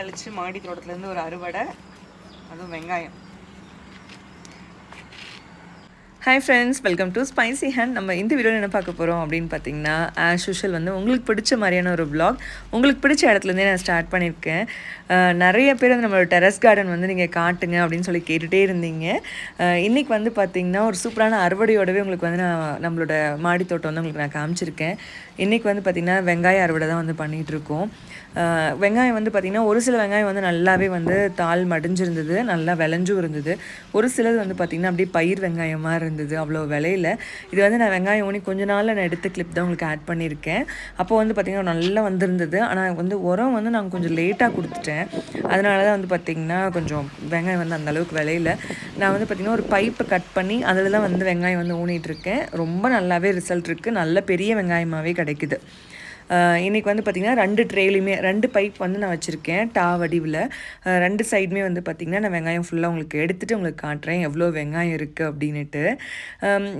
கழித்து மாடி தோட்டத்துலேருந்து ஒரு அறுவடை அதுவும் வெங்காயம். Hi friends welcome to spicy hand நம்ம இந்த வீடியோவில் என்ன பார்க்க போகிறோம் அப்படின்னு பார்த்தீங்கன்னா ஆஸ் யூஷுவல் வந்து உங்களுக்கு பிடிச்ச மாதிரியான ஒரு பிளாக் உங்களுக்கு பிடிச்ச இடத்துலேருந்தே நான் ஸ்டார்ட் பண்ணியிருக்கேன். நிறைய பேர் வந்து நம்மளோட டெரஸ் கார்டன் வந்து நீங்கள் காட்டுங்க அப்படின்னு சொல்லி கேட்டுகிட்டே இருந்தீங்க. இன்றைக்கி இன்னைக்கு வந்து பார்த்தீங்கன்னா ஒரு சூப்பரான அறுவடையோடவே உங்களுக்கு வந்து நான் நம்மளோட மாடித்தோட்டம் வந்து உங்களுக்கு நான் காமிச்சிருக்கேன். இன்றைக்கி வந்து பார்த்திங்கன்னா வெங்காய அறுவடை தான் வந்து பண்ணிகிட்ருக்கோம் வெங்காயம் வந்து பார்த்திங்கன்னா ஒரு சில வெங்காயம் வந்து நல்லாவே வந்து தாள் மடிஞ்சிருந்தது நல்லா விளைஞ்சும் இருந்தது. ஒரு சிலது வந்து பார்த்திங்கன்னா அப்படியே பயிர் வெங்காயமாக இருந்தது அவ்வளோ விலையில் இது வந்து நான் வெங்காயம் ஊனி கொஞ்ச நாளில் நான் எடுத்த கிளிப் தான் உங்களுக்கு ஆட் பண்ணியிருக்கேன். அப்போ வந்து பார்த்திங்கன்னா நல்லா வந்திருந்தது. ஆனால் வந்து உரம் வந்து நான் கொஞ்சம் லேட்டாக கொடுத்துட்டேன். அதனால தான் வந்து பார்த்திங்கன்னா கொஞ்சம் வெங்காயம் வந்து அந்தளவுக்கு விலையில நான் வந்து பார்த்திங்கன்னா ஒரு பைப்பை கட் பண்ணி அதில் தான் வந்து வெங்காயம் வந்து ஊனிகிட்ருக்கேன் இருக்கேன் ரொம்ப நல்லாவே ரிசல்ட் இருக்குது நல்ல பெரிய வெங்காயமாகவே கிடைக்குது. இன்றைக்கி வந்து பார்த்திங்கன்னா ரெண்டு ட்ரேலையுமே ரெண்டு பைப் வந்து நான் வச்சுருக்கேன் டா வடிவில். ரெண்டு சைடுமே வந்து பார்த்திங்கன்னா நான் வெங்காயம் ஃபுல்லாக உங்களுக்கு எடுத்துகிட்டு உங்களுக்கு காட்டுறேன் எவ்வளோ வெங்காயம் இருக்குது அப்படின்னுட்டு.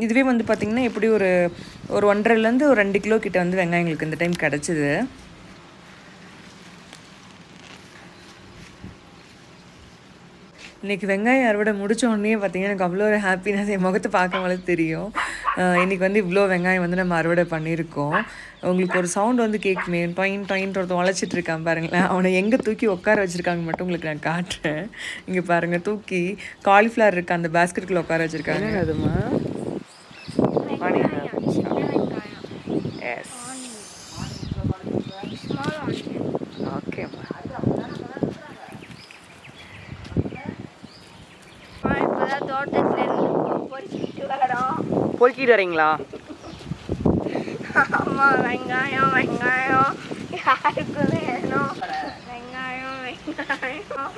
இதுவே வந்து பார்த்திங்கன்னா எப்படி ஒரு ஒரு ஒன்றரைலேருந்து ஒரு ரெண்டு கிலோ கிட்ட வந்து வெங்காயம் எங்களுக்கு இந்த டைம் கிடச்சிது. இன்றைக்கி வெங்காயம் அறுவடை முடிச்ச உடனே பார்த்தீங்கன்னா எனக்கு அவ்வளோ ஒரு ஹாப்பினஸ் என் முகத்தை பார்க்கும்போது தெரியும். இன்றைக்கி வந்து இவ்வளோ வெங்காயம் வந்து நம்ம அறுவடை பண்ணியிருக்கோம். உங்களுக்கு ஒரு சவுண்ட் வந்து கேட்குமே. டொயின் டொயின் ஒருத்தன் உழைச்சிட்டு இருக்கான் பாருங்களேன். அவனை எங்கே தூக்கி உட்கார வச்சிருக்காங்க மட்டும் உங்களுக்கு நான் காட்டுறேன். இங்கே பாருங்கள் தூக்கி காலிஃப்ளவர் இருக்கு அந்த பேஸ்கெட்டுக்குள்ள உட்கார வச்சுருக்காங்க. அதுமா எஸ் ஓகேம்மா இப்போதான் தோட்டத்துல இருந்து பொறுக்கிட்டு வரோம் பொறுக்கிட்டு வரீங்களா? ஆமா வெங்காயம் வெங்காயம். யாருக்கு வேணும். வெங்காயம் வெங்காயம்.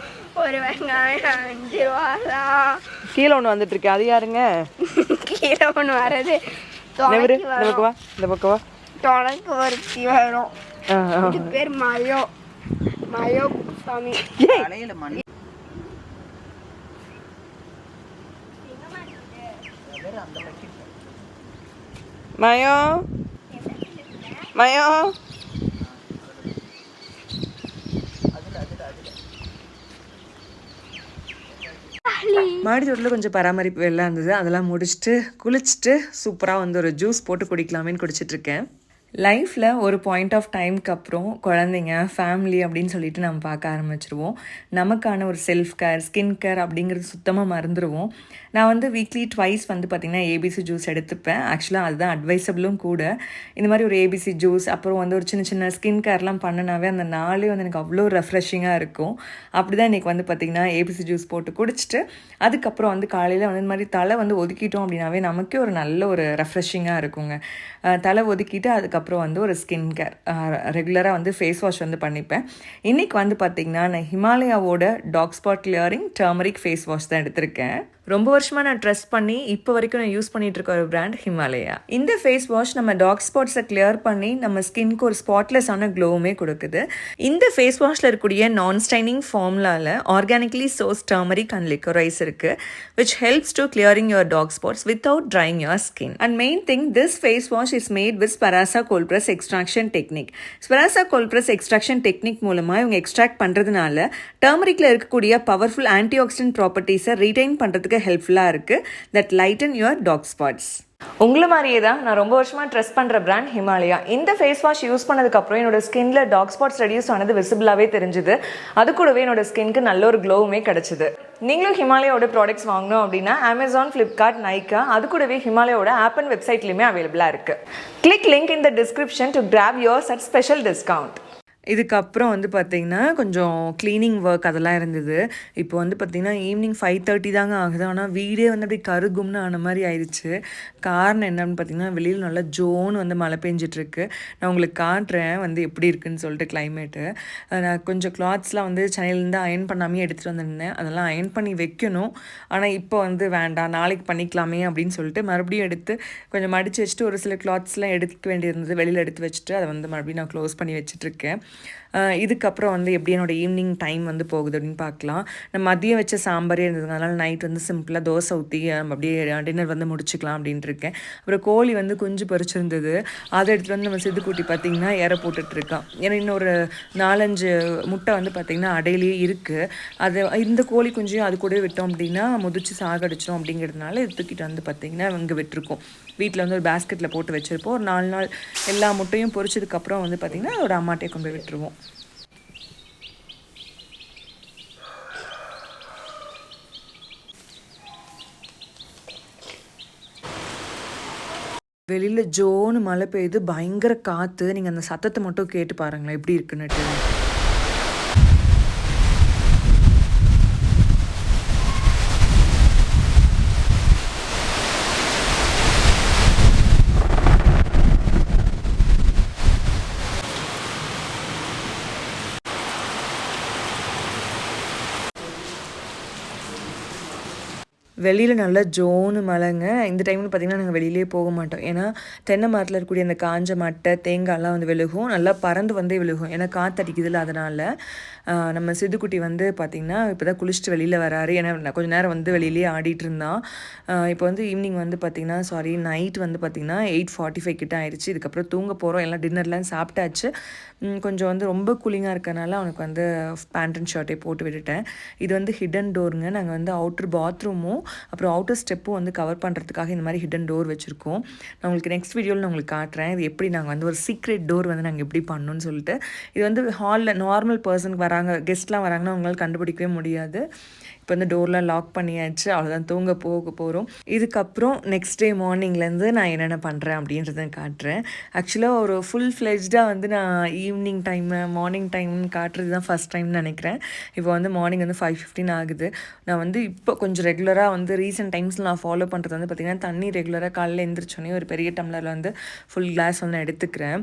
ஒரு வெங்காயம் அஞ்சு ரூபாதான் கீழே ஒன்று வந்துட்டு இருக்கு. அது யாருங்க? கீழே ஒன்று வர்றது இந்த வரும் பக்கம் வா இந்த பக்கம் வா. தொலைக்கு ஒருத்தி வரும். பேர் மயோ. மயோ சாமி மயோ மயோ மாடி தோட்டத்தில் கொஞ்சம் பராமரிப்பு எல்லாம் இருந்தது. அதெல்லாம் முடிச்சுட்டு குளிச்சுட்டு சூப்பராக வந்து ஒரு ஜூஸ் போட்டு குடிக்கலாமேன்னு குடிச்சிட்ருக்கேன் லைஃப்பில் ஒரு பாயிண்ட் ஆஃப் டைம்க்கு அப்புறம் குழந்தைங்க ஃபேமிலி அப்படின்னு சொல்லிட்டு நம்ம பார்க்க ஆரம்பிச்சிருவோம். நமக்கான ஒரு செல்ஃப் கேர் ஸ்கின் கேர் அப்படிங்கிறது சுத்தமாக மறந்துடுவோம் நான் வந்து வீக்லி ட்வைஸ் வந்து பார்த்திங்கன்னா ஏபிசி ஜூஸ் எடுத்துப்பேன். ஆக்சுவலாக அதுதான் அட்வைசபிளும் கூட. இந்த மாதிரி ஒரு ஏபிசி ஜூஸ் அப்புறம் வந்து ஒரு சின்ன சின்ன ஸ்கின் கேர்லாம் பண்ணினாவே அந்த நாளே வந்து எனக்கு அவ்வளோ ரெஃப்ரெஷிங்காக இருக்கும். அப்படி தான் இன்றைக்கி வந்து பார்த்திங்கன்னா ஏபிசி ஜூஸ் போட்டு குடிச்சிட்டு அதுக்கப்புறம் வந்து காலையில் வந்து இந்த மாதிரி தலை வந்து ஒதுக்கிட்டோம் அப்படின்னாவே நமக்கே ஒரு நல்ல ஒரு ரெஃப்ரெஷிங்காக இருக்குங்க. தலை ஒதுக்கிட்டு அதுக்கப்புறம் வந்து ஒரு ஸ்கின் கேர் ரெகுலராக வந்து ஃபேஸ் வாஷ் வந்து பண்ணிப்பேன். இன்றைக்கி வந்து பார்த்திங்கன்னா நான் ஹிமாலயாவோட dark spot clearing turmeric face wash தான் எடுத்திருக்கேன். ரொம்ப வருஷமாக நான் ட்ரெஸ் பண்ணி இப்போ வரைக்கும் நான் யூஸ் பண்ணிட்டு இருக்க ஒரு பிராண்ட் ஹிமாலயா. இந்த ஃபேஸ் வாஷ் நம்ம டாக் ஸ்பாட்ஸை கிளியர் பண்ணி நம்ம ஸ்கின்க்கு ஒரு ஸ்பாட்லெஸ்ஸான க்ளோவுமே கொடுக்குது. இந்த ஃபேஸ் வாஷில் இருக்கக்கூடிய நான் ஸ்டைனிங் ஃபார்முலாவில் organically source turmeric and liquorice இருக்குது which helps to clearing your dark spots without drying your skin and main thing this face wash is made with ஸ்பராசா cold press press extraction technique ஸ்பராசா cold press extraction technique மூலமாக இவங்க extract பண்ணுறதுனால டர்மரிக்கில் இருக்கக்கூடிய powerful antioxidant ப்ராப்பர்ட்டிஸை retain பண்ணுறதுக்கு ஹெல்ப்ஃபுல்லாக இருக்குது that lighten your dark spots உங்களை மாதிரியே தான் நான் ரொம்ப வருஷமாக ட்ரெஸ் பண்ணுற பிராண்ட் ஹிமாலயா. இந்த ஃபேஸ் வாஷ் யூஸ் பண்ணதுக்கப்புறம் என்னோட ஸ்கின்ல டாக் ஸ்பாட்ஸ் ரெடியூஸ் ஆனது விசிபிளாகவே தெரிஞ்சுது. அது கூடவே என்னோட ஸ்கின்க்கு நல்ல ஒரு க்ளோவுமே கிடச்சிது. நீங்களும் ஹிமாலயாவோட ப்ராடக்ட்ஸ் வாங்கணும் அப்படின்னா அமேசான் ஃப்ளிப்கார்ட் நைக்கா அது கூடவே ஹிமாலயாவோட ஆப் அண்ட் வெப்சைட்லையுமே அவைலபிளாக இருக்குது click link in the description to grab yours at special discount இதுக்கப்புறம் வந்து பார்த்திங்கன்னா கொஞ்சம் க்ளீனிங் ஒர்க் அதெல்லாம் இருந்தது. இப்போ வந்து பார்த்திங்கன்னா ஈவினிங் ஃபைவ் தேர்ட்டி தாங்க ஆகுது. ஆனால் வீடே வந்து அப்படி கருகும்னு ஆன மாதிரி ஆயிடுச்சு. காரணம் என்னன்னு பார்த்தீங்கன்னா வெளியில் நல்லா ஜோன் வந்து மழை பெஞ்சிட்ருக்கு. நான் உங்களுக்கு காட்டுறேன் வந்து எப்படி இருக்குன்னு சொல்லிட்டு கிளைமேட்டு நான் கொஞ்சம் கிளாத்ஸ்லாம் வந்து சென்னையிலேருந்து அயன் பண்ணாமே எடுத்துகிட்டு வந்திருந்தேன். அதெல்லாம் அயன் பண்ணி வைக்கணும். ஆனால் இப்போ வந்து வேண்டாம். நாளைக்கு பண்ணிக்கலாமே அப்படின்னு சொல்லிட்டு மறுபடியும் எடுத்து கொஞ்சம் மடித்து வச்சுட்டு ஒரு சில கிளாத்ஸ்லாம் எடுக்க வேண்டியிருந்தது. வெளியில் எடுத்து வச்சுட்டு அதை வந்து மறுபடியும் நான் க்ளோஸ் பண்ணி வச்சுட்ருக்கேன் இதுக்கப்புறம் வந்து எப்படி என்னோடய ஈவினிங் டைம் வந்து போகுது அப்படின்னு பார்க்கலாம். நம்ம மதியம் வச்ச சாம்பாரே இருந்ததுனால நைட் வந்து சிம்பிளாக தோசை ஊற்றி நம்ம அப்படியே டின்னர் வந்து முடிச்சுக்கலாம் அப்படின்ட்டு இருக்கேன். அப்புறம் கோழி வந்து குஞ்சு பறிச்சிருந்தது அதை எடுத்துகிட்டு வந்து நம்ம சிதுக்குட்டி பார்த்திங்கன்னா இற போட்டுட்ருக்கான் ஏன்னா இன்னொரு நாலஞ்சு முட்டை வந்து பார்த்திங்கன்னா அடையிலேயே இருக்குது அது இந்த கோழி குஞ்சையும் அது கூடவே விட்டோம் அப்படின்னா முதிச்சு சாகடிச்சிடும் அப்படிங்கிறதுனால இது தூக்கிட்டு வந்து பார்த்திங்கன்னா இங்கே விட்டுருக்கோம். வீட்டில் வந்து ஒரு பேஸ்கெட்டில் போட்டு வச்சுருப்போம். ஒரு நாலு நாள் எல்லா முட்டையும் பொரிச்சதுக்கப்புறம் வந்து பார்த்திங்கன்னா அதோட அம்மாட்டையே கொண்டு போய் விட்டுருவோம் வெளியில் ஜோன்னு மழை பெய்யுது பயங்கர காற்று நீங்கள் அந்த சத்தத்தை மட்டும் கேட்டு பாருங்களேன் எப்படி இருக்குன்னுட்டு வெளியில் நல்லா ஜோனு மலைங்க. இந்த டைம்னு பார்த்திங்கன்னா நாங்கள் வெளியிலே போக மாட்டோம். ஏன்னா தென்னை மரத்தில் இருக்கக்கூடிய அந்த காஞ்ச மட்டை தேங்காய்லாம் வந்து விழுகும். நல்லா பறந்து வந்தே விழுகும். ஏன்னா காற்றடிக்குதுல அதனால். நம்ம சிதுக்குட்டி வந்து பார்த்திங்கன்னா இப்போ தான் குளிச்சுட்டு வெளியில் வராரு. ஏன்னா கொஞ்சம் நேரம் வந்து வெளியிலே ஆடிட்டு இருந்தான். இப்போ வந்து ஈவினிங் வந்து பார்த்திங்கன்னா சாரி நைட் வந்து பார்த்திங்கன்னா எயிட் ஃபார்ட்டி ஃபைவ் கிட்ட ஆயிடுச்சு இதுக்கப்புறம் தூங்க போகிறோம் எல்லாம் டின்னர்லாம் சாப்பிட்டாச்சு. கொஞ்சம் வந்து ரொம்ப கூலிங்காக இருக்கனால அவனுக்கு வந்து பேண்ட் அண்ட் ஷர்ட்டே போட்டு விட்டுட்டேன். இது வந்து ஹிடன் டோருங்க நாங்கள் வந்து அவுட்ரு பாத்ரூமும் அப்புறம் அவுட்டர் ஸ்டெப்பும் வந்து கவர் பண்ணுறதுக்காக இந்த மாதிரி ஹிடன் டோர் வச்சுருக்கோம். நான் உங்களுக்கு நெக்ஸ்ட் வீடியோவில் நான் உங்களுக்கு காட்டுறேன். இது எப்படி நாங்கள் வந்து ஒரு சீக்ரெட் டோர் வந்து நாங்கள் எப்படி பண்ணோன்னு சொல்லிட்டு. இது வந்து ஹாலில் நார்மல் பர்சனுக்கு வராங்க கெஸ்ட்லாம் வராங்கன்னா அவங்களால கண்டுபிடிக்கவே முடியாது. இப்போ வந்து டோர்லாம் லாக் பண்ணியாச்சு. அவ்வளோதான் தூங்க போக போகிறோம் இதுக்கப்புறம் நெக்ஸ்ட் டே மார்னிங்லேருந்து நான் என்னென்ன பண்ணுறேன் அப்படின்றத காட்டுறேன். ஆக்சுவலாக ஒரு ஃபுல் ஃப்ளெஜ்டாக வந்து நான் ஈவினிங் டைமு மார்னிங் டைம்னு காட்டுறது தான் ஃபஸ்ட் டைம்னு நினைக்கிறேன். இப்போ வந்து மார்னிங் வந்து ஃபைவ் ஃபிஃப்டின் ஆகுது. நான் வந்து இப்போ கொஞ்சம் ரெகுலராக வந்து ரீசெண்ட் டைம்ஸில் நான் ஃபாலோ பண்ணுறது வந்து பார்த்திங்கன்னா தண்ணி ரெகுலராக காலையில் எழுந்திரிச்சோன்னே ஒரு பெரிய டம்ளரில் வந்து ஃபுல் கிளாஸ் வந்து நான் எடுத்துக்கிறேன்.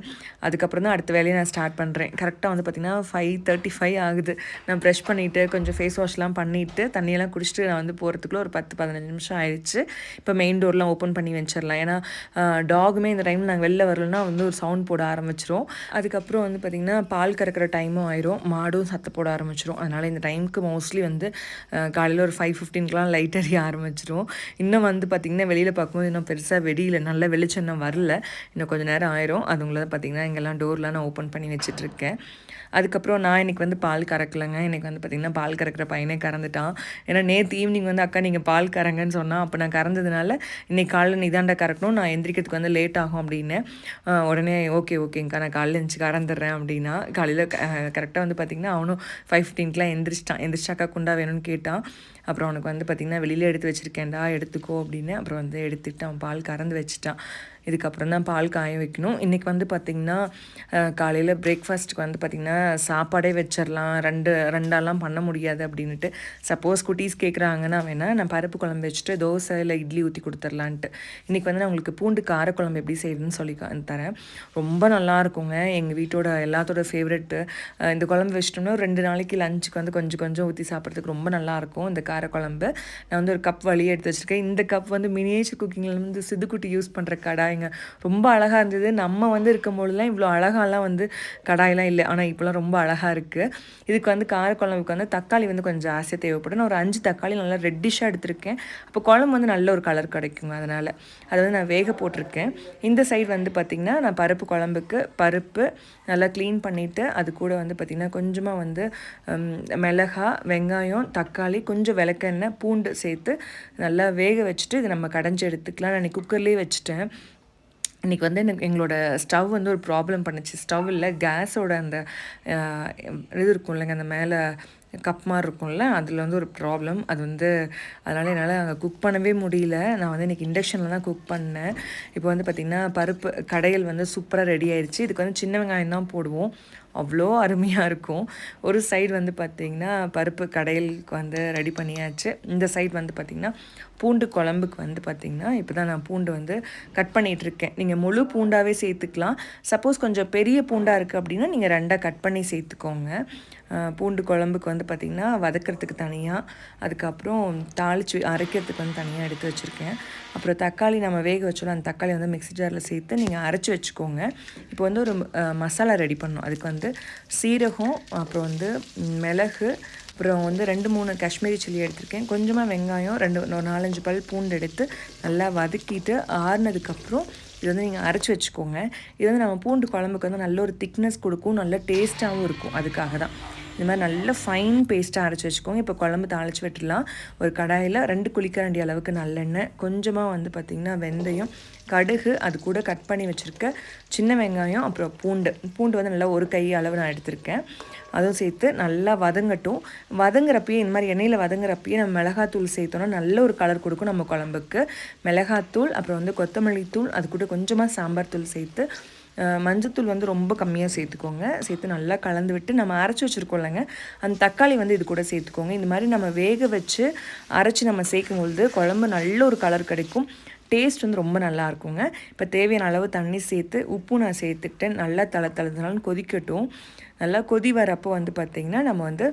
அதுக்கப்புறம் தான் அடுத்த வேலையை நான் ஸ்டார்ட் பண்ணுறேன் கரெக்டாக வந்து பார்த்திங்கன்னா ஃபைவ் தேர்ட்டி ஃபைவ் ஆகுது. நான் ப்ரெஷ் பண்ணிவிட்டு கொஞ்சம் ஃபேஸ் வாஷ்லாம் பண்ணிவிட்டு தண்ணியெல்லாம் குடிச்சிட்டு நான் வந்து போகிறதுக்குள்ளே ஒரு பத்து பதினஞ்சு நிமிஷம் ஆயிடுச்சு. இப்போ மெயின் டோர்லாம் ஓப்பன் பண்ணி வச்சிடலாம். ஏன்னா டாகுமே இந்த டைம் நாங்கள் வெளில வரலன்னா வந்து ஒரு சவுண்ட் போட ஆரம்பிச்சிரும். அதுக்கப்புறம் வந்து பார்த்திங்கன்னா பால் கறக்கிற டைமும் ஆயிரும். மாடும் சத்த போட ஆரம்பிச்சிரும். அதனால் இந்த டைமுக்கு மோஸ்ட்லி வந்து காலையில் ஒரு ஃபைவ் ஃபிஃப்டீனுக்குலாம் லைட் எரிய ஆரம்பிச்சிரும். இன்னும் வந்து பார்த்திங்கன்னா வெளியில் பார்க்கும்போது இன்னும் பெருசாக வெடியில் நல்ல வெளிச்சம் இன்னும் வரல. இன்னும் கொஞ்சம் நேரம் ஆயிரும். அதுங்கள பார்த்திங்கன்னா இங்கெல்லாம் டோர்லாம் நான் ஓப்பன் பண்ணி வச்சிட்ருக்கேன் அதுக்கப்புறம் நான் இன்னைக்கு வந்து பால் கறக்கலைங்க. எனக்கு வந்து பார்த்திங்கன்னா பால் கறக்கிற பையனே கறந்துட்டான். ஏன்னா நேற்று ஈவினிங் வந்து அக்கா நீங்கள் பால் கறங்கன்னு சொன்னால் அப்போ நான் கறந்ததுனால இன்றைக்கி காலையில் நிதாண்டா கறக்கணும் நான் எந்திரிக்கிறதுக்கு வந்து லேட் ஆகும் அப்படின்னு. உடனே ஓகே ஓகேங்க்கா நான் காலையில் எழுந்துச்சு கறந்துடுறேன் அப்படின்னா காலையில் கரெக்டாக வந்து பார்த்திங்கன்னா அவனும் ஃபைவ் ஃபிஃப்டீன்க்குலாம் எந்திரிச்சிட்டான். எந்திரிச்சாக்கா குண்டா வேணும்னு கேட்டான். அப்புறம் அவனுக்கு வந்து பார்த்திங்கன்னா வெளியில் எடுத்து வச்சுருக்கேன்டா எடுத்துக்கோ அப்படின்னு அப்புறம் வந்து எடுத்துட்டு அவன் பால் கறந்து வச்சுட்டான். இதுக்கப்புறம் தான் பால் காய வைக்கணும். இன்றைக்கி வந்து பார்த்திங்கன்னா காலையில் பிரேக்ஃபாஸ்ட்டுக்கு வந்து பார்த்திங்கன்னா சாப்பாடே வச்சிடலாம் ரெண்டு ரெண்டாலாம் பண்ண முடியாது அப்படின்ட்டு சப்போஸ் குட்டீஸ் கேட்குறாங்கன்னா வேணால் நான் பருப்பு குழம்பு வச்சுட்டு தோசை இல்லை இட்லி ஊற்றி கொடுத்துர்லான்ட்டு. இன்றைக்கி வந்து நான் உங்களுக்கு பூண்டு காரக்குழம்பு எப்படி செய்யுதுன்னு சொல்லி தரேன். ரொம்ப நல்லா இருக்குங்க. எங்கள் வீட்டோட எல்லாத்தோட ஃபேவரெட்டு இந்த குழம்பு வச்சிட்டோம்னா ஒரு ரெண்டு நாளைக்கு லஞ்சுக்கு வந்து கொஞ்சம் கொஞ்சம் ஊற்றி சாப்பிட்றதுக்கு ரொம்ப நல்லாயிருக்கும் இந்த காரக்குழம்பு நான் வந்து ஒரு கப் வழியே எடுத்து வச்சுருக்கேன். இந்த கப் வந்து மினியேச்சர் குக்கிங்கில் வந்து சிதுக்குட்டி யூஸ் பண்ணுற கடாய் கடாய்ங்க ரொம்ப அழகாக இருந்தது. நம்ம வந்து இருக்கும்போதெல்லாம் இவ்வளோ அழகாலாம் வந்து கடாயெலாம் இல்லை. ஆனால் இப்போலாம் ரொம்ப அழகாக இருக்குது இதுக்கு வந்து கார குழம்புக்கு வந்து தக்காளி வந்து கொஞ்சம் ஜாஸ்தியாக தேவைப்படும். நான் ஒரு அஞ்சு தக்காளி நல்லா ரெட்டிஷாக எடுத்திருக்கேன். அப்போ குழம்பு வந்து நல்ல ஒரு கலர் கிடைக்குங்க அதனால். அதை வந்து நான் வேக போட்டிருக்கேன். இந்த சைடு வந்து பார்த்திங்கன்னா நான் பருப்பு குழம்புக்கு பருப்பு நல்லா க்ளீன் பண்ணிவிட்டு அது கூட வந்து பார்த்திங்கன்னா கொஞ்சமாக வந்து மிளகா வெங்காயம் தக்காளி கொஞ்சம் விளக்கெண்ணெய் பூண்டு சேர்த்து நல்லா வேக வச்சுட்டு இது நம்ம கடைஞ்சி எடுத்துக்கலாம் நான் குக்கர்லேயே வச்சுட்டேன். இன்றைக்கி வந்து எனக்கு எங்களோட ஸ்டவ் வந்து ஒரு ப்ராப்ளம் பண்ணுச்சு. ஸ்டவ் இல்லை கேஸோட அந்த இது இருக்கும் இல்லைங்க அந்த மேலே கப் மாதிரி இருக்கும்ல அதில் வந்து ஒரு ப்ராப்ளம் அது வந்து அதனால் என்னால் அங்கே குக் பண்ணவே முடியல. நான் வந்து இன்றைக்கி இண்டக்ஷனில் தான் குக் பண்ணேன். இப்போ வந்து பார்த்திங்கன்னா பருப்பு கடைகள் வந்து சூப்பராக ரெடி ஆயிடுச்சு இதுக்கு வந்து சின்ன வெங்காயம் தான் போடுவோம். அவ்வளோ அருமையாக இருக்கும். ஒரு சைடு வந்து பார்த்திங்கன்னா பருப்பு கடையலுக்கு வந்து ரெடி பண்ணியாச்சு. இந்த சைடு வந்து பார்த்திங்கன்னா பூண்டு குழம்புக்கு வந்து பார்த்திங்கன்னா இப்போ தான் நான் பூண்டு வந்து கட் பண்ணிகிட்டு இருக்கேன். நீங்கள் முழு பூண்டாகவே சேர்த்துக்கலாம். சப்போஸ் கொஞ்சம் பெரிய பூண்டாக இருக்குது அப்படின்னா நீங்கள் ரெண்டாக கட் பண்ணி சேர்த்துக்கோங்க. பூண்டு குழம்புக்கு வந்து பார்த்திங்கன்னா வதக்கிறதுக்கு தனியாக அதுக்கப்புறம் தாளித்து அரைக்கிறதுக்கு வந்து தனியாக எடுத்து வச்சுருக்கேன். அப்புறம் தக்காளி நம்ம வேக வச்சோம் அந்த தக்காளி வந்து மிக்ஸி ஜாரில் சேர்த்து நீங்கள் அரைச்சி வச்சுக்கோங்க. இப்போ வந்து ஒரு மசாலா ரெடி பண்ணணும். அதுக்கு வந்து சீரகம் அப்புறம் வந்து மிளகு அப்புறம் வந்து ரெண்டு மூணு காஷ்மீரி சில்லி எடுத்திருக்கேன். கொஞ்சமாக வெங்காயம் ரெண்டு ஒரு நாலஞ்சு பல் பூண்டு எடுத்து நல்லா வதக்கிட்டு ஆறுனதுக்கப்புறம் இது வந்து நீங்கள் அரைச்சி வச்சுக்கோங்க. இது வந்து நம்ம பூண்டு குழம்புக்கு வந்து நல்ல ஒரு திக்னஸ் கொடுக்கும் நல்ல டேஸ்ட்டாகவும் இருக்கும். அதுக்காக தான். இந்த மாதிரி நல்ல ஃபைன் பேஸ்ட்டாக அரைச்சி வச்சுக்கோங்க. இப்போ குழம்பு தாளித்து விட்டுடலாம். ஒரு கடாயில் ரெண்டு குளிக்கரண்டி அளவுக்கு நல்லெண்ணெய் கொஞ்சமாக வந்து பார்த்திங்கன்னா வெந்தயம் கடுகு அது கூட கட் பண்ணி வச்சுருக்க சின்ன வெங்காயம் அப்புறம் பூண்டு. பூண்டு வந்து நல்லா ஒரு கை அளவு நான் எடுத்திருக்கேன். அதுவும் சேர்த்து நல்லா வதங்கட்டும். வதங்குறப்பயே இந்த மாதிரி எண்ணெயில் வதங்குறப்பயே நம்ம மிளகாத்தூள் சேர்த்தோன்னா நல்ல ஒரு கலர் கொடுக்கும் நம்ம குழம்புக்கு. மிளகாத்தூள் அப்புறம் வந்து கொத்தமல்லி தூள் அது கூட கொஞ்சமாக சாம்பார் தூள் சேர்த்து மஞ்சத்தூள் வந்து ரொம்ப கம்மியாக சேர்த்துக்கோங்க. சேர்த்து நல்லா கலந்து விட்டு நம்ம அரைச்சி வச்சுருக்கோம்லங்க. அந்த தக்காளி வந்து இது கூட சேர்த்துக்கோங்க. இந்த மாதிரி நம்ம வேக வச்சு அரைச்சி நம்ம சேர்க்கும் பொழுது குழம்பு நல்ல ஒரு கலர் கிடைக்கும். டேஸ்ட் வந்து ரொம்ப நல்லா இருக்குங்க. இப்போ தேவையான அளவு தண்ணி சேர்த்து உப்பு நான் சேர்த்துக்கிட்டேன். நல்லா தலை தளர்ந்தாலும் கொதிக்கட்டும். நல்லா கொதி வரப்போ வந்து பார்த்திங்கன்னா நம்ம வந்து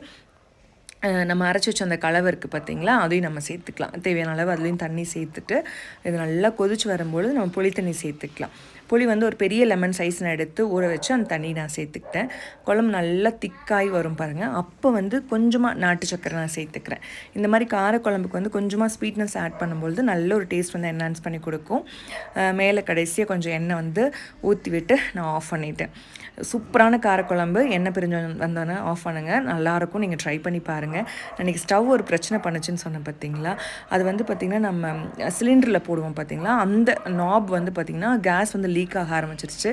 நம்ம அரைச்சி வச்ச அந்த கலவை இருக்குது பார்த்தீங்களா அதையும் நம்ம சேர்த்துக்கலாம். தேவையான அளவு அதுலேயும் தண்ணி சேர்த்துட்டு இது நல்லா கொதிச்சு வரும்பொழுது நம்ம புளி தண்ணி சேர்த்துக்கலாம். புளி வந்து ஒரு பெரிய லெமன் சைஸ் நான் எடுத்து ஊற வச்சு அந்த தண்ணி நான் சேர்த்துக்கிட்டேன். குழம்பு நல்லா திக்காய் வரும் பாருங்கள் அப்போ வந்து கொஞ்சமாக நாட்டு சக்கரை நான் சேர்த்துக்கிறேன். இந்த மாதிரி கார குழம்புக்கு வந்து கொஞ்சமாக ஸ்வீட்னஸ் ஆட் பண்ணும்பொழுது நல்ல ஒரு டேஸ்ட் வந்து என்ஹான்ஸ் பண்ணி கொடுக்கும். மேலே கடைசியாக கொஞ்சம் எண்ணெய் வந்து ஊற்றி விட்டு நான் ஆஃப் பண்ணிவிட்டேன் சூப்பரான காரக்குழம்பு. எண்ணெய் பிரிஞ்சு வந்தோன்னே ஆஃப் பண்ணுங்க. நல்லாயிருக்கும். நீங்கள் ட்ரை பண்ணி பாருங்கள் அன்றைக்கி ஸ்டவ் ஒரு பிரச்சனை பண்ணுச்சுன்னு சொன்னேன் பார்த்தீங்களா அது வந்து பார்த்திங்கன்னா நம்ம சிலிண்டரில் போடுவோம் பார்த்தீங்களா அந்த நாப் வந்து பார்த்திங்கன்னா கேஸ் வந்து லீக் ஆக ஆரம்பிச்சிருச்சு.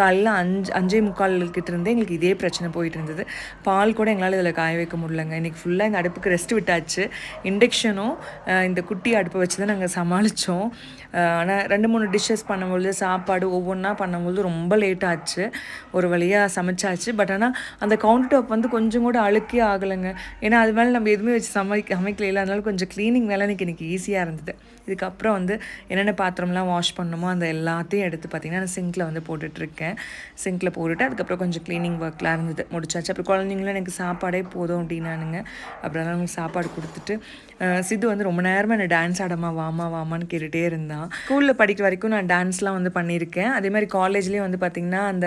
காலையில் அஞ்சு அஞ்சே முக்கால்கிட்ட இருந்தே எங்களுக்கு இதே பிரச்சனை போயிட்டு இருந்தது. பால் கூட எங்களால் இதில் காய வைக்க முடியலங்க. இன்றைக்கி ஃபுல்லாக இந்த அடுப்புக்கு ரெஸ்ட் விட்டாச்சு. இண்டக்ஷனும் இந்த குட்டி அடுப்பை வச்சு தான் நாங்கள் சமாளித்தோம் ஆனால் ரெண்டு மூணு டிஷ்ஷஸ் பண்ணும்பொழுது சாப்பாடு ஒவ்வொன்றா பண்ணும்பொழுது ரொம்ப லேட் ஆச்சு. ஒரு ஒரு வழியாக சமைச்சாச்சு. பட் ஆனால் அந்த கவுண்டர் டாப் வந்து கொஞ்சம் கூட அழுக்கே ஆகலைங்க. ஏன்னா அது மேலே நம்ம எதுவுமே வச்சு சமைக்க சமைக்கல அதனால கொஞ்சம் க்ளீனிங் வேலை எனக்கு எனக்கு ஈஸியாக இருந்தது. இதுக்கப்புறம் வந்து என்னென்ன பாத்திரம்லாம் வாஷ் பண்ணணுமோ அந்த எல்லாத்தையும் எடுத்து பார்த்திங்கன்னா நான் சிங்கில் வந்து போட்டுட்ருக்கேன். சிங்கில் போட்டுட்டு அதுக்கப்புறம் கொஞ்சம் க்ளீனிங் ஒர்க்லாம் இருந்தது. முடிச்சாச்சு. அப்புறம் குழந்தைங்களும் எனக்கு சாப்பாடே போதும் அப்படின்னானுங்க. அப்புறம் அவங்களுக்கு சாப்பாடு கொடுத்துட்டு சித்து வந்து ரொம்ப நேரமாக என்ன டான்ஸ் ஆடமா வாமா வாமான்னு கேட்டுகிட்டே இருந்தான். ஸ்கூலில் படிக்கிற வரைக்கும் நான் டான்ஸ்லாம் வந்து பண்ணியிருக்கேன். அதே மாதிரி காலேஜ்லேயும் வந்து பார்த்திங்கன்னா அந்த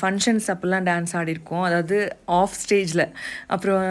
ஃபங்க்ஷன்ஸ் அப்போல்லாம் டான்ஸ் ஆடிருக்கோம். அதாவது ஆஃப் ஸ்டேஜில் அப்புறம்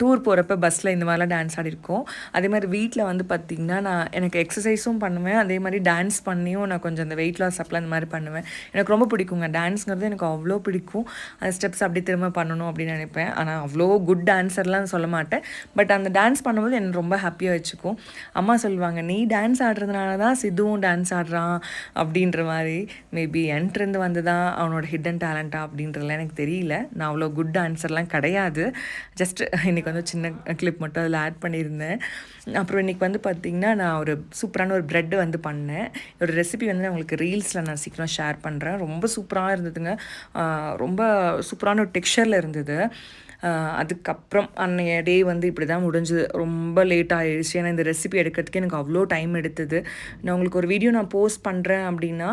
டூர் போகிறப்ப பஸ்ஸில் இந்த மாதிரிலாம் டான்ஸ் ஆடிருக்கோம். அதே மாதிரி வீட்டில் வந்து பார்த்திங்கன்னா நான் எனக்கு எக்ஸசைஸும் பண்ணுவேன். அதே மாதிரி டான்ஸ் பண்ணியும் நான் கொஞ்சம் அந்த வெயிட் லாஸ் அப்பெல்லாம் இந்த மாதிரி பண்ணுவேன். எனக்கு ரொம்ப பிடிக்குங்க. டான்ஸ்ங்கிறது எனக்கு அவ்வளோ பிடிக்கும். அந்த ஸ்டெப்ஸ் அப்படி திரும்ப பண்ணணும் அப்படின்னு நினைப்பேன். ஆனால் அவ்வளோ குட் டான்ஸர்லாம் சொல்ல மாட்டேன். பட் அந்த டான்ஸ் பண்ணும்போது என்னை ரொம்ப ஹாப்பியாக வச்சுக்கும். அம்மா சொல்லுவாங்க நீ டான்ஸ் ஆடுறதுனால தான் சித்துவும் டான்ஸ் ஆடுறான். அப்படின்ற மாதிரி. மேபி என்ட்ருந்து வந்து தான் அவனோட ஹிடன் டேலண்ட் அப்படின்றதுலாம் எனக்கு தெரியல. நான் அவ்வளோ குட் ஆன்சர்லாம் கிடையாது. ஜஸ்ட் இன்றைக்கி வந்து சின்ன கிளிப் மட்டும் அதில் ஆட் பண்ணியிருந்தேன். அப்புறம் இன்னைக்கு வந்து பார்த்திங்கன்னா நான் ஒரு சூப்பரான ஒரு ப்ரெட் வந்து பண்ணேன். ஒரு ரெசிபி வந்து நான் உங்களுக்கு ரீல்ஸில் நான் சீக்கிரம் ஷேர் பண்ணுறேன் ரொம்ப சூப்பராக இருந்ததுங்க. ரொம்ப சூப்பரான ஒரு டெக்ஸ்சரில் இருந்தது. அதுக்கப்புறம் அன்னைய டே வந்து இப்படி தான் முடிஞ்சுது. ரொம்ப லேட் ஆகிடுச்சு ஏன்னா இந்த ரெசிபி எடுக்கிறதுக்கு எனக்கு அவ்வளோ டைம் எடுத்தது. நான் உங்களுக்கு ஒரு வீடியோ நான் போஸ்ட் பண்ணுறேன் அப்படின்னா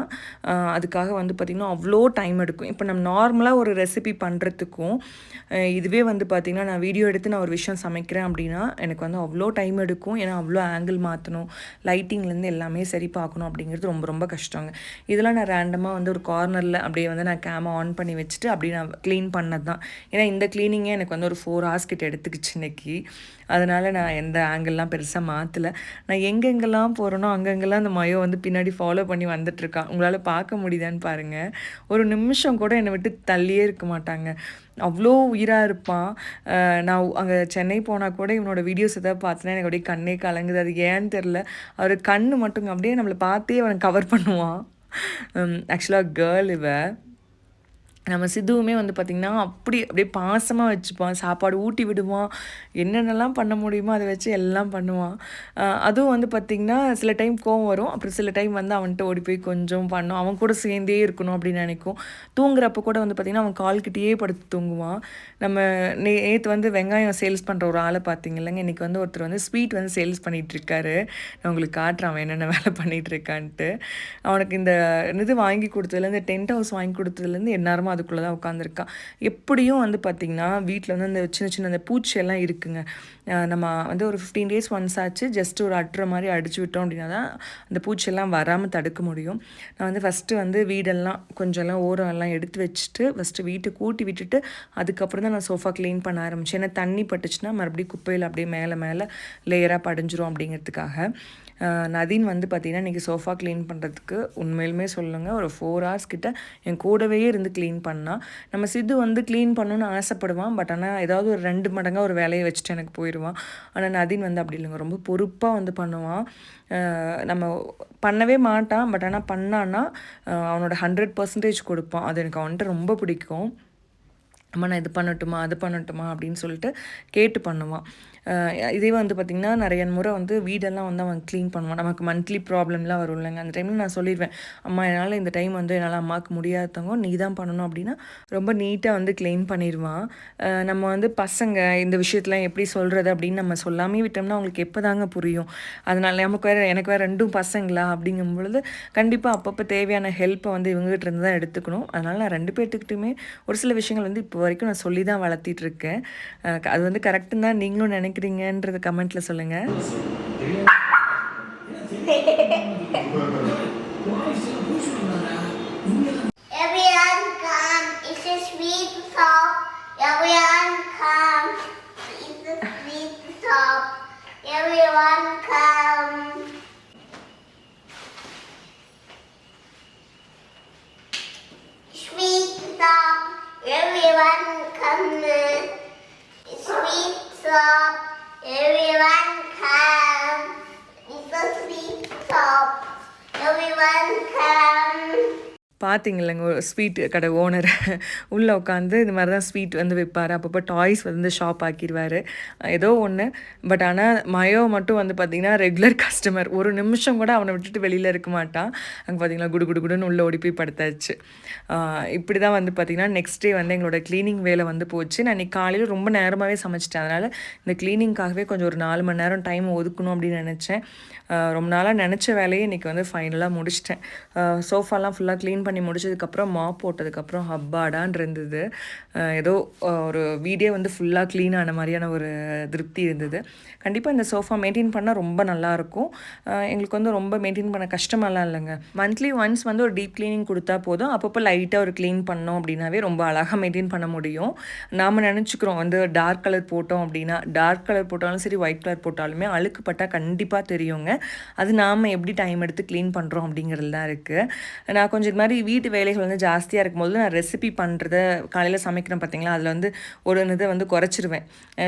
அதுக்காக வந்து பார்த்திங்கன்னா அவ்வளோ டைம் எடுக்கும். இப்போ நம்ம நார்மலாக ஒரு ரெசிபி பண்ணுறதுக்கும் இதுவே வந்து பார்த்திங்கன்னா நான் வீடியோ எடுத்து நான் ஒரு விஷயம் சமைக்கிறேன் அப்படின்னா எனக்கு வந்து அவ்வளோ டைம் எடுக்கும். ஏன்னா அவ்வளோ ஆங்கிள் மாற்றணும் லைட்டிங்லேருந்து எல்லாமே சரி பார்க்கணும் அப்படிங்கிறது ரொம்ப ரொம்ப கஷ்டங்க. இதெல்லாம் நான் ரேண்டமாக வந்து ஒரு கார்னரில் அப்படியே வந்து நான் கேமை ஆன் பண்ணி வச்சுட்டு அப்படியே நான் க்ளீன் பண்ணது தான் ஏன்னா இந்த க்ளீனிங்கே எனக்கு வந்து ஒரு ஃபோர் ஹார்ஸ் கிட்ட எடுத்துக்கிச்சு இன்னைக்கு. அதனால் நான் எந்த ஆங்கிள்லாம் பெருசாக மாற்றலை நான் எங்கெங்கெல்லாம் போகிறேனோ அங்கங்கெல்லாம் அந்த மயோ வந்து பின்னாடி ஃபாலோ பண்ணி வந்துட்டுருக்கான் உங்களால் பார்க்க முடியுதான்னு பாருங்கள் ஒரு நிமிஷம் கூட என்னை விட்டு தள்ளியே இருக்க மாட்டாங்க. அவ்வளோ உயிராக இருப்பான் நான் அங்கே சென்னை போனால் கூட இவனோட வீடியோஸ் எதாவது பார்த்தேன்னா எனக்கு அப்படியே கண்ணே கலங்குது. அது ஏன்னு தெரில அவர் கண் மட்டும் அப்படியே நம்மளை பார்த்தே அவனை கவர் பண்ணுவான். ஆக்சுவலாக கேர்ள் இவ. நம்ம சித்துவுமே வந்து பார்த்திங்கன்னா அப்படி அப்படியே பாசமாக வச்சுப்பான். சாப்பாடு ஊட்டி விடுவான். என்னென்னலாம் பண்ண முடியுமோ அதை வச்சு எல்லாம் பண்ணுவான். அதுவும் வந்து பார்த்திங்கன்னா சில டைம் கோவம் வரும். அப்புறம் சில டைம் வந்து அவன்கிட்ட ஓடி போய் கொஞ்சம் பண்ணும். அவன் கூட சேர்ந்தே இருக்கணும் அப்படின்னு நினைக்கும். தூங்குறப்ப கூட வந்து பார்த்திங்கன்னா அவன் கால்கிட்டயே படுத்து தூங்குவான். நம்ம நே நேற்று வந்து வெங்காயம் சேல்ஸ் பண்ணுற ஒரு ஆளை பார்த்தீங்கல்லங்க இன்றைக்கி வந்து ஒருத்தர் வந்து ஸ்வீட் வந்து சேல்ஸ் பண்ணிகிட்ருக்காரு நான் உங்களுக்கு காட்டுறான் அவன் என்னென்ன வேலை பண்ணிகிட்டு இருக்கான்ட்டு. அவனுக்கு இந்த இது வாங்கி கொடுத்ததுலேருந்து டென்ட் ஹவுஸ் வாங்கி கொடுத்ததுலேருந்து எந்நேரமும் அதுக்குள்ளே தான் உட்காந்துருக்கா எப்படியும் வந்து பார்த்திங்கன்னா வீட்டில் வந்து அந்த சின்ன சின்ன அந்த பூச்சி எல்லாம் இருக்குங்க நம்ம வந்து ஒரு ஃபிஃப்டீன் டேஸ் ஒன்ஸ் ஆச்சு ஜஸ்ட் ஒரு அட்டுற மாதிரி அடிச்சு விட்டோம் அப்படின்னா தான் அந்த பூச்சியெல்லாம் வராமல் தடுக்க முடியும். நான் வந்து ஃபஸ்ட்டு வந்து வீடெல்லாம் கொஞ்சம்லாம் ஓரம் எல்லாம் எடுத்து வச்சுட்டு ஃபஸ்ட்டு வீட்டை கூட்டி விட்டுட்டு அதுக்கப்புறம் தான் நான் சோஃபா க்ளீன் பண்ண ஆரம்பித்தேன் ஏன்னா தண்ணி பட்டுச்சுன்னா மறுபடியும் குப்பையில் அப்படியே மேலே மேலே லேயராக படிஞ்சிரும் அப்படிங்கிறதுக்காக. நதீன் வந்து பார்த்திங்கன்னா இன்றைக்கி சோஃபா க்ளீன் பண்ணுறதுக்கு உண்மையிலுமே சொல்லுங்கள் ஒரு ஃபோர் ஹவர்ஸ் கிட்ட என் கூடவே இருந்து க்ளீன் பண்ணால் நம்ம சித்து வந்து க்ளீன் பண்ணணும்னு ஆசைப்படுவான் பட் ஆனால் ஏதாவது ஒரு ரெண்டு மடங்காக ஒரு வேலையை வச்சுட்டு எனக்கு போயிடுவான் ஆனால் நதீன் வந்து அப்படி இல்லைங்க ரொம்ப பொறுப்பாக வந்து பண்ணுவான். நம்ம பண்ணவே மாட்டான் பட் ஆனால் பண்ணான்னா அவனோட ஹண்ட்ரட் பர்சன்டேஜ் கொடுப்பான். அது எனக்கு அவன்கிட்ட ரொம்ப பிடிக்கும். அம்மா நான் இது பண்ணட்டுமா அது பண்ணட்டுமா அப்படின்னு சொல்லிட்டு கேட்டு பண்ணுவான். இதே வந்து பார்த்திங்கன்னா நிறைய முறை வந்து வீடெல்லாம் வந்து அவன் க்ளீன் பண்ணுவான். நமக்கு மந்த்லி ப்ராப்ளம்லாம் வரும் இல்லைங்க. அந்த டைமில் நான் சொல்லிடுவேன் அம்மா என்னால் இந்த டைம் வந்து என்னால் அம்மாவுக்கு முடியாதவங்க நீ தான் பண்ணணும். அப்படின்னா ரொம்ப நீட்டாக வந்து க்ளீன் பண்ணிடுவான் நம்ம வந்து பசங்க இந்த விஷயத்தெலாம் எப்படி சொல்கிறது அப்படின்னு நம்ம சொல்லாமே விட்டோம்னா அவங்களுக்கு எப்போ தாங்க புரியும்? அதனால் நமக்கு வேறு எனக்கு வேறு ரெண்டும் பசங்களா? அப்படிங்கும் பொழுது கண்டிப்பாக அப்பப்போ தேவையான ஹெல்ப்பை வந்து இவங்ககிட்ட இருந்து தான் எடுத்துக்கணும். அதனால் நான் ரெண்டு பேர்த்துக்கிட்டையுமே ஒரு சில விஷயங்கள் வந்து இப்போ வரைக்கும் நான் சொல்லி தான் வளர்த்திட்டு இருக்கேன். அது வந்து கரெக்டுன்னு தான் நீங்களும் நினைக்கிறீங்கன்றது கமெண்ட்டில் சொல்லுங்கள் Everyone come, it's a sweet song. Everyone come, it's a sweet top. Everyone come. Sweet top, everyone come. Sweet top, everyone come. It's a sweet top, everyone come. பார்த்தீங்களேங்க ஒரு ஸ்வீட் கடை ஓனர் உள்ளே உட்காந்து இந்த மாதிரி தான் ஸ்வீட் வந்து விற்பார் அப்பப்போ toys வந்து ஷாப் ஆக்கிடுவார் ஏதோ ஒன்று பட் ஆனால் மயோ மட்டும் வந்து பார்த்திங்கன்னா ரெகுலர் கஸ்டமர் ஒரு நிமிஷம் கூட அவனை விட்டுட்டு வெளியில் இருக்க மாட்டான். அங்கே பார்த்தீங்கன்னா குடு குடு குடுன்னு உள்ளே ஓடி போய் படுத்தாச்சு. இப்படி தான் வந்து பார்த்திங்கன்னா நெக்ஸ்ட் டே வந்து எங்களோட க்ளீனிங் வேலை வந்து போச்சு. நான் இன்றைக்கி காலையில் ரொம்ப நேரமாகவே சமைச்சிட்டேன். அதனால் இந்த க்ளீனிங்காகவே கொஞ்சம் ஒரு நாலு மணி நேரம் டைம் ஒதுக்கணும் அப்படின்னு நினச்சேன். ரொம்ப நாளாக நினச்ச வேலையை இன்றைக்கி வந்து ஃபைனலாக முடிச்சிட்டேன். சோஃபாலாம் ஃபுல்லாக க்ளீன் பண்ணி முடிச்சதுக்கப்புறம் மாப் போட்டதுக்கப்புறம் ஹப்பாடான் இருந்தது. ஏதோ ஒரு வீடே வந்து ஃபுல்லாக க்ளீன் ஆன மாதிரியான ஒரு திருப்தி இருந்தது. கண்டிப்பாக இந்த சோஃபா மெயின்டைன் பண்ணால் ரொம்ப நல்லாயிருக்கும் எங்களுக்கு வந்து ரொம்ப மெயின்டைன் பண்ண கஷ்டமெல்லாம் இல்லைங்க. மந்த்லி ஒன்ஸ் வந்து ஒரு டீப் க்ளீனிங் கொடுத்தா போதும். அப்பப்போ லைட்டாக ஒரு க்ளீன் பண்ணோம் அப்படின்னாவே ரொம்ப அழகாக மெயின்டைன் பண்ண முடியும். நாம் நினச்சிக்கிறோம் வந்து டார்க் கலர் போட்டோம் அப்படின்னா டார்க் கலர் போட்டாலும் சரி ஒயிட் கலர் போட்டாலுமே அழுக்குப்பட்டால் கண்டிப்பாக தெரியுங்க. அது நாம் எப்படி டைம் எடுத்து க்ளீன் பண்ணுறோம் அப்படிங்கிறது தான் இருக்குது நான் கொஞ்சம் இது மாதிரி வீட்டு வேலைகள் வந்து ஜாஸ்தியாக இருக்கும்போது நான் ரெசிபி பண்ணுறத காலையில் சமைக்கிறேன் பார்த்தீங்களா அதில் வந்து ஒரு இதை வந்து குறைச்சிருவேன்.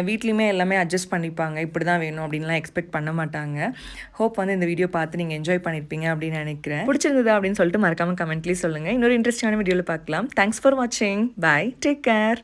வீட்லேயுமே எல்லாமே அட்ஜஸ்ட் பண்ணிப்பாங்க. இப்படி தான் வேணும் அப்படின்லாம் எக்ஸ்பெக்ட் பண்ண மாட்டாங்க. ஹோப் வந்து இந்த வீடியோ பார்த்து நீங்கள் என்ஜாய் பண்ணியிருப்பீங்க அப்படின்னு நினைக்கிறேன். பிடிச்சிருந்ததா அப்படின்னு சொல்லிட்டு மறக்காமல் கமெண்ட்லேயே சொல்லுங்கள் இன்னொரு இன்ட்ரெஸ்டிங்கான வீடியோவில் பார்க்கலாம். தேங்க்ஸ் ஃபார் வாட்சிங் பை டேக் கேர்